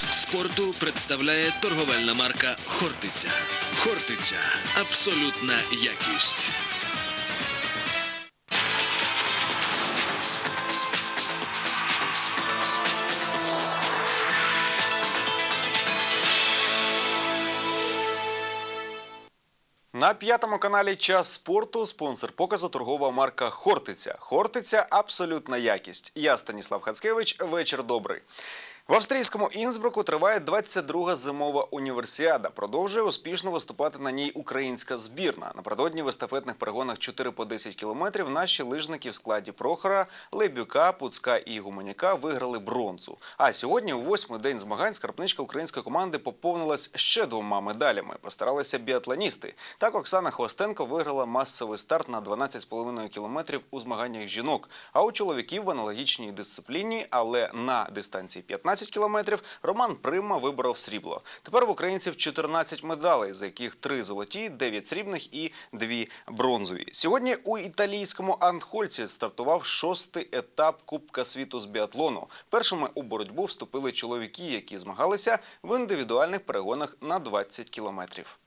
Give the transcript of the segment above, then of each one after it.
Спорту представляє торговельна марка Хортиця. Хортиця. Абсолютна якість. На п'ятому каналі Час спорту спонсор показу торгова марка Хортиця. Хортиця абсолютна якість. Я Станіслав Хацкевич. Вечір добрий. В австрійському Інсбруку триває 22-га зимова універсіада. Продовжує успішно виступати на ній українська збірна. Напередодні в естафетних перегонах 4 по 10 кілометрів наші лижники в складі Прохора, Лебюка, Пуцка і Гуменяка виграли бронзу. А сьогодні, у восьмий день змагань, скарбничка української команди поповнилась ще двома медалями. Постаралися біатлоністи. Так Оксана Хвостенко виграла масовий старт на 12,5 кілометрів у змаганнях жінок. А у чоловіків в аналогічній дисципліні, але на дистанції 15 кілометрів, Роман Прима виборов срібло. Тепер в українців 14 медалей, з яких 3 золоті, 9 срібних і 2 бронзові. Сьогодні у італійському Анхольці стартував шостий етап Кубка світу з біатлону. Першими у боротьбу вступили чоловіки, які змагалися в індивідуальних перегонах на 20 кілометрів.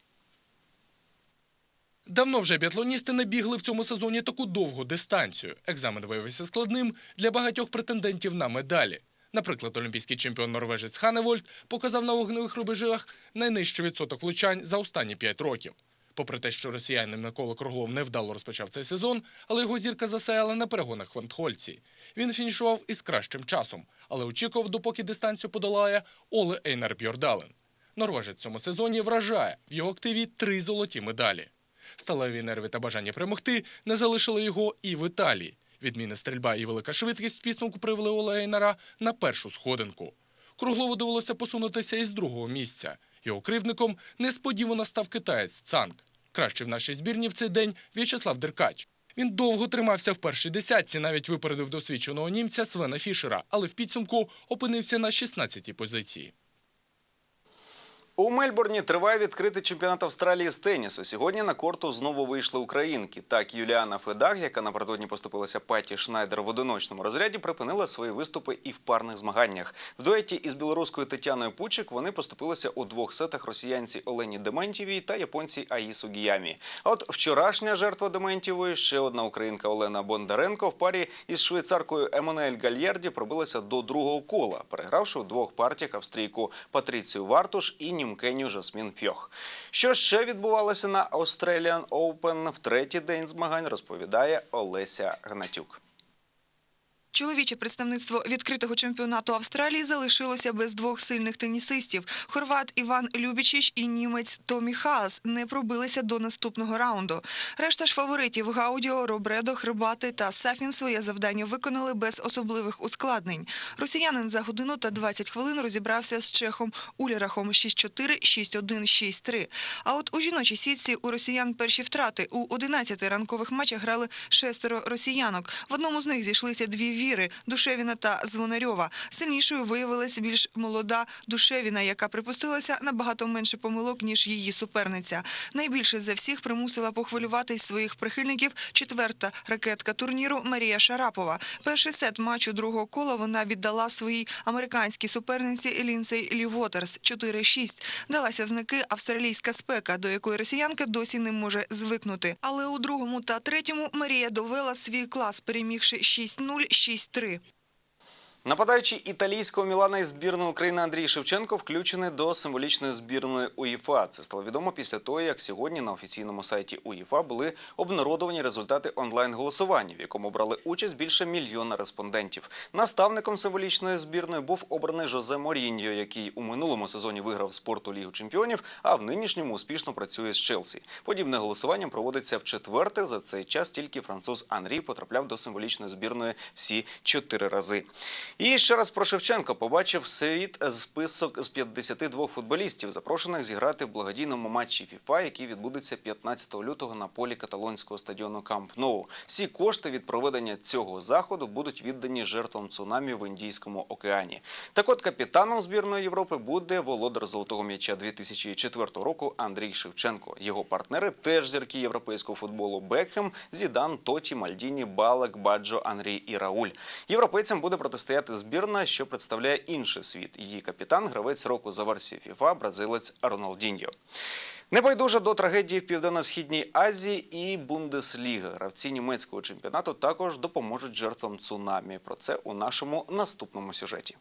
Давно вже біатлоністи не бігли в цьому сезоні таку довгу дистанцію. Екзамен виявився складним для багатьох претендентів на медалі. Наприклад, олімпійський чемпіон норвежець Ханевольд показав на вогневих рубежах найнижчий відсоток влучань за останні 5 років. Попри те, що росіянин Микола Круглов невдало розпочав цей сезон, але його зірка засяяла на перегонах в Антхольці. Він фінішував із кращим часом, але очікував, допоки дистанцію подолає Оле Ейнар Бьордален. Норвежець цьому сезоні вражає в його активі три золоті медалі. Сталеві нерви та бажання перемогти не залишили його і в Італії. Відмінна стрільба і велика швидкість в підсумку привели Ола Ейнара на першу сходинку. Круглову довелося посунутися із другого місця. Його кривдником несподівано став китаєць Цанг. Кращий в нашій збірні в цей день В'ячеслав Деркач. Він довго тримався в першій десятці, навіть випередив досвідченого німця Свена Фішера, але в підсумку опинився на 16-й позиції. У Мельбурні триває відкритий чемпіонат Австралії з тенісу. Сьогодні на корту знову вийшли українки. Так, Юліана Федаг, яка напередодні поступилася Паті Шнайдер в одиночному розряді, припинила свої виступи і в парних змаганнях. В дуеті із білоруською Тетяною Пучик вони поступилися у двох сетах росіянці Олені Дементєвій та японці Аїсу Гіямі. А от вчорашня жертва Дементєвої, ще одна українка Олена Бондаренко в парі із швейцаркою Еммануель Гальярді пробилася до другого кола, перегравши у двох партіях австрійку Патріцію Вартуш і німкеню Жасмін Фьох. Що ще відбувалося на Australian Open в третій день змагань, розповідає Олеся Гнатюк. Чоловіче представництво відкритого чемпіонату Австралії залишилося без двох сильних тенісистів. Хорват Іван Любічич і німець Томі Хаас не пробилися до наступного раунду. Решта ж фаворитів Гаудіо, Робредо, Хрибати та Сафін своє завдання виконали без особливих ускладнень. Росіянин за годину та 20 хвилин розібрався з чехом Улірахом 6-4, 6-1, 6-3. А от у жіночій сітці у росіян перші втрати. У 11 ранкових матчах грали шестеро росіянок. В одному з них зійшлися дві віри Душевіна та Звонарьова. Сильнішою виявилась більш молода Душевіна, яка припустилася набагато менше помилок ніж її суперниця. Найбільше за всіх примусила похвилюватись своїх прихильників четверта ракетка турніру Марія Шарапова. Перший сет матчу другого кола вона віддала своїй американській суперниці Лінсей Лівотерс 4-6. Далася в знаки австралійська спека, до якої росіянка досі не може звикнути. Але у другому та третьому Марія довела свій клас, перемігши 6-0, 6-3. Нападаючий італійського Мілана із збірної України Андрій Шевченко включений до символічної збірної УЄФА. Це стало відомо після того, як сьогодні на офіційному сайті УЄФА були обнародовані результати онлайн-голосування, в якому брали участь більше мільйона респондентів. Наставником символічної збірної був обраний Жозе Моріньо, який у минулому сезоні виграв спорту Лігу чемпіонів, а в нинішньому успішно працює з Челсі. Подібне голосування проводиться в четверте. За цей час тільки француз Анрі потрапляв до символічної збірної всі чотири рази. І ще раз про Шевченко побачив світ список з 52 футболістів, запрошених зіграти в благодійному матчі ФІФА, який відбудеться 15 лютого на полі каталонського стадіону Камп Ноу. Всі кошти від проведення цього заходу будуть віддані жертвам цунамі в Індійському океані. Так от капітаном збірної Європи буде володар золотого м'яча 2004 року Андрій Шевченко. Його партнери теж зірки європейського футболу Бекхем, Зідан, Тоті, Мальдіні, Балак, Баджо, Анрій і Рауль. Європейцям буде протистояти зіграти збірна, що представляє інший світ. Її капітан, гравець року за версією ФІФА, бразилець Роналдіньо. Небайдуже до трагедії в Південно-Східній Азії і Бундесліги. Гравці німецького чемпіонату також допоможуть жертвам цунамі. Про це у нашому наступному сюжеті.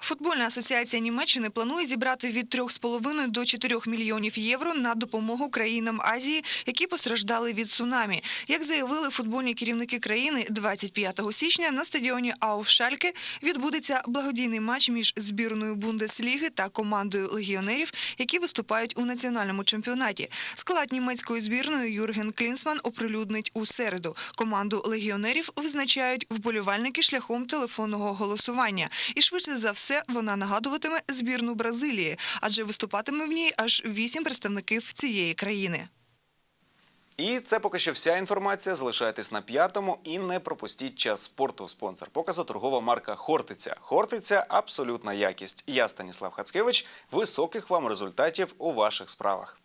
Футбольна асоціація Німеччини планує зібрати від 3,5 до 4 мільйонів євро на допомогу країнам Азії, які постраждали від цунамі. Як заявили футбольні керівники країни, 25 січня на стадіоні Ауфшальке відбудеться благодійний матч між збірною Бундесліги та командою легіонерів, які виступають у національному чемпіонаті. Склад німецької збірної Юрген Клінсман оприлюднить у середу. Команду легіонерів визначають вболівальники шляхом телефонного голосування. І швидше за все вона нагадуватиме збірну Бразилії, адже виступатиме в ній аж вісім представників цієї країни. І це поки що вся інформація. Залишайтесь на п'ятому і не пропустіть час спорту. Спонсор показу торгова марка Хортиця. Хортиця абсолютна якість. Я Станіслав Хацкевич. Високих вам результатів у ваших справах.